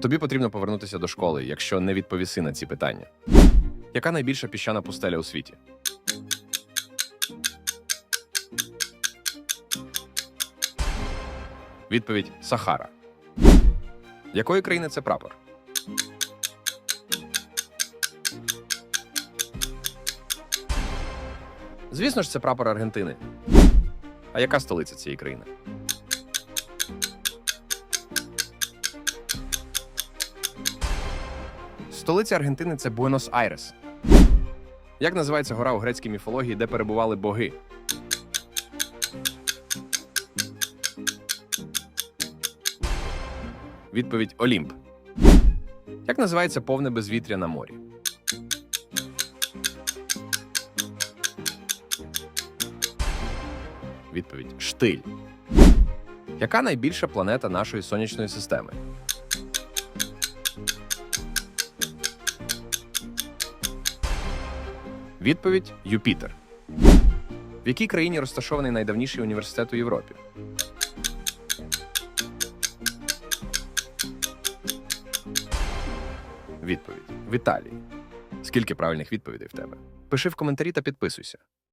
Тобі потрібно повернутися до школи, якщо не відповіси на ці питання. Яка найбільша піщана пустеля у світі? Відповідь Сахара. Якої країни це прапор? Звісно ж, це прапор Аргентини. А яка столиця цієї країни? Столиця Аргентини це Буенос-Айрес. Як називається гора у грецькій міфології, де перебували боги? Відповідь Олімп. Як називається повне безвітря на морі? Відповідь Штиль. Яка найбільша планета нашої сонячної системи? Відповідь Юпітер. В якій країні розташований найдавніший університет у Європі? Відповідь в Італії. Скільки правильних відповідей в тебе? Пиши в коментарі та підписуйся.